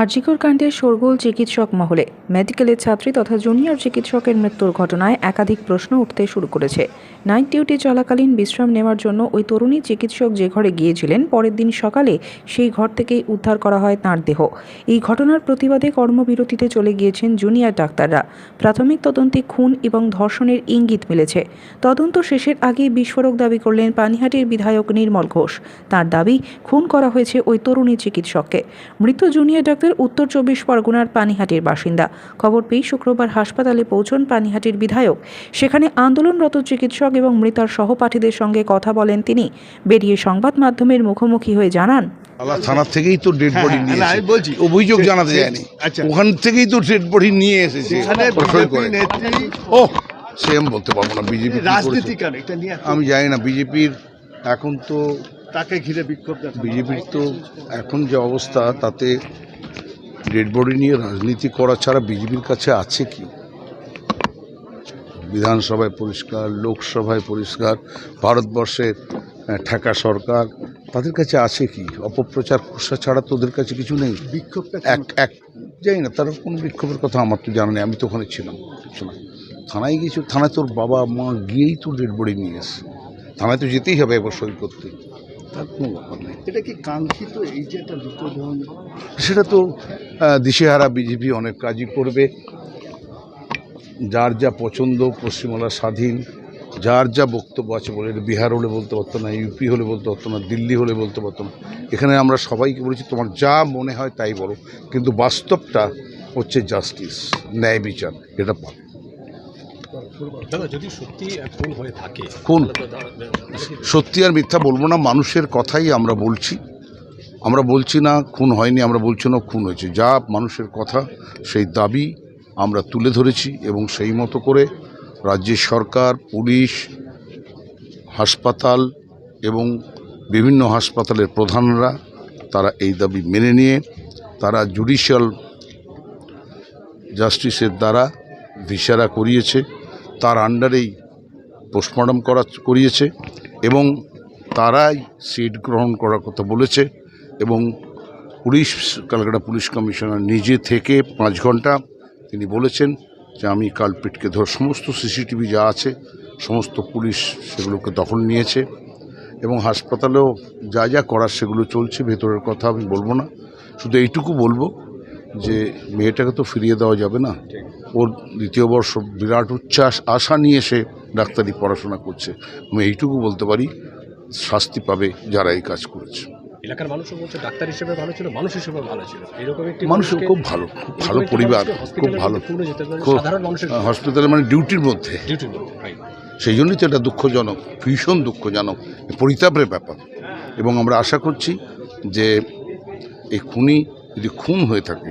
আরজিকর কাণ্ডে শোরগোল চিকিৎসক মহলে। মেডিকেলের ছাত্রী তথা জুনিয়র চিকিৎসকের মৃত্যুর ঘটনায় একাধিক প্রশ্ন উঠতে শুরু করেছে। নাইট ডিউটি চলাকালীন বিশ্রাম নেওয়ার জন্য ওই তরুণী চিকিৎসক যে ঘরে গিয়েছিলেন, পরের দিন সকালে সেই ঘর থেকেই উদ্ধার করা হয় তাঁর দেহ। এই ঘটনার প্রতিবাদে কর্মবিরতিতে চলে গিয়েছেন জুনিয়র ডাক্তাররা। প্রাথমিক তদন্তে খুন এবং ধর্ষণের ইঙ্গিত মিলেছে। তদন্ত শেষের আগে বিস্ফোরক দাবি করলেন পানিহাটির বিধায়ক নির্মল ঘোষ। তার দাবি, খুন করা হয়েছে ওই তরুণী চিকিৎসককে। মৃত জুনিয়র ডাক্তার উত্তর চব্বিশ পরগনার পানিহাটির বাসিন্দা। খবর পেয়ে শুক্রবার হাসপাতালে পৌঁছন পানিহাটির বিধায়ক। সেখানে আন্দোলনরত চিকিৎসক এবং মৃতার সহপাঠীদের সঙ্গে কথা বলেন তিনি। বেরিয়ে সংবাদ মাধ্যমের মুখোমুখি হয়ে জানান থানার থেকেই তো ডেড হ্যাঁ, বডি হ্যাঁ, নিয়ে আমি বলছি। অভিযোগ সে- জানাতে যায়নি। আচ্ছা। ওখান থেকেই তো ডেড বডি নিয়ে এসেছে। সেখানে ওরা সই বিজেপি করে। নেত্রী ও সে আমি বলতে পারব না বিজেপি রাজনীতি কেন? এটা নিয়ে আমি জানি না বিজেপির এখন তো তাকে ঘিরে বিক্ষোভ বিজেপির তো এখন যে অবস্থা তাতে ডেড বডি নিয়ে রাজনীতি করা ছাড়া বিজেপির কাছে আছে কি? বিধানসভায় পরিষ্কার লোকসভায় পরিষ্কার ভারতবর্ষের ঠেকা সরকার তাদের কাছে আছে কি? অপপ্রচার কুৎসা ছাড়া তোদের কাছে কিছু নেই? বিক্ষোভটা এক এক জানি না তার কোনো বিক্ষোভের কথা আমার তো জানা নেই আমি তো ওখানে ছিলাম। কিছু না থানায় গিয়েছি? থানায় তোর বাবা মা গিয়েই তো ডেড বডি নিয়ে এসে থানায় তো যেতেই হবে একবার সই করতে। তার কোনো ব্যাপার নেই। এটা কি কাঙ্ক্ষিত? এই যে একটা সেটা তো দিশেহারা বিজেপি অনেক কাজই করবে। যার যা পছন্দ পশ্চিমবাংলা স্বাধীন যার যা বক্তব্য আছে বলে বিহার হলে বলতে পারতো না ইউপি হলে বলতে পারতো না দিল্লি হলে বলতে পারতো না। এখানে আমরা সবাইকে বলেছি তোমার যা মনে হয় তাই বলো। কিন্তু বাস্তবটা হচ্ছে জাস্টিস ন্যায় বিচার এটা পাবে। যদি সত্যি খুন হয়ে থাকে খুন। সত্যি আর মিথ্যা বলব না মানুষের কথাই আমরা বলছি। আমরা বলছি না, খুন হয়নি, আমরা বলছি না খুন হয়েছে। যা মানুষের কথা, সেই দাবি আমরা তুলে ধরেছি এবং সেই মতো করে রাজ্যের সরকার, পুলিশ, হাসপাতাল এবং বিভিন্ন হাসপাতালের প্রধানরা, তারা এই দাবি মেনে নিয়ে, তারা জুডিশিয়াল জাস্টিসের দ্বারা ভিসারা করিয়েছে, তার আন্ডারেই পোস্টমর্টম করা, করিয়েছে এবং তারাই সিট গ্রহণ করার কথা বলেছে। এবং পুলিশ ক্যালকাটা পুলিশ কমিশনার নিজে থেকে পাঁচ ঘণ্টা তিনি বলেছেন যে আমি কালপিটকে ধর, সমস্ত সিসিটিভি যা আছে, সমস্ত পুলিশ সেগুলোকে দখল নিয়েছে এবং হাসপাতালেও যা যা করার সেগুলো চলছে, ভেতরের কথা আমি বলব না। শুধু এইটুকু বলব যে মেয়েটাকে তো ফিরিয়ে দেওয়া যাবে না। ওর দ্বিতীয় বর্ষ বিরাট উচ্ছ্বাস, আশা নিয়ে সে ডাক্তারি পড়াশোনা করছে। আমি এইটুকু বলতে পারি, শাস্তি পাবে যারা এই কাজ করেছে। এলাকার মানুষও বলছে ডাক্তার হিসেবে ভালো ছিল মানুষ হিসেবে ভালো ছিল। এরকম একটি মানুষ খুব ভালো খুব ভালো পরিবার খুব ভালো। সাধারণ মানুষের হসপিটালে মানে ডিউটির মধ্যে। ডিউটির মধ্যে সেই জন্যই তো এটা দুঃখজনক ভীষণ দুঃখজনক পরিতাপের ব্যাপার। এবং আমরা আশা করছি যে এই খুনি যদি খুন হয়ে থাকে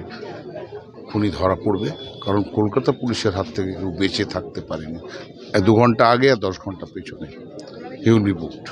খুনি ধরা পড়বে কারণ কলকাতা পুলিশের হাত থেকে কেউ বেঁচে থাকতে পারেনি। দু ঘণ্টা আগে আর দশ ঘণ্টা পেছনে। He will be booked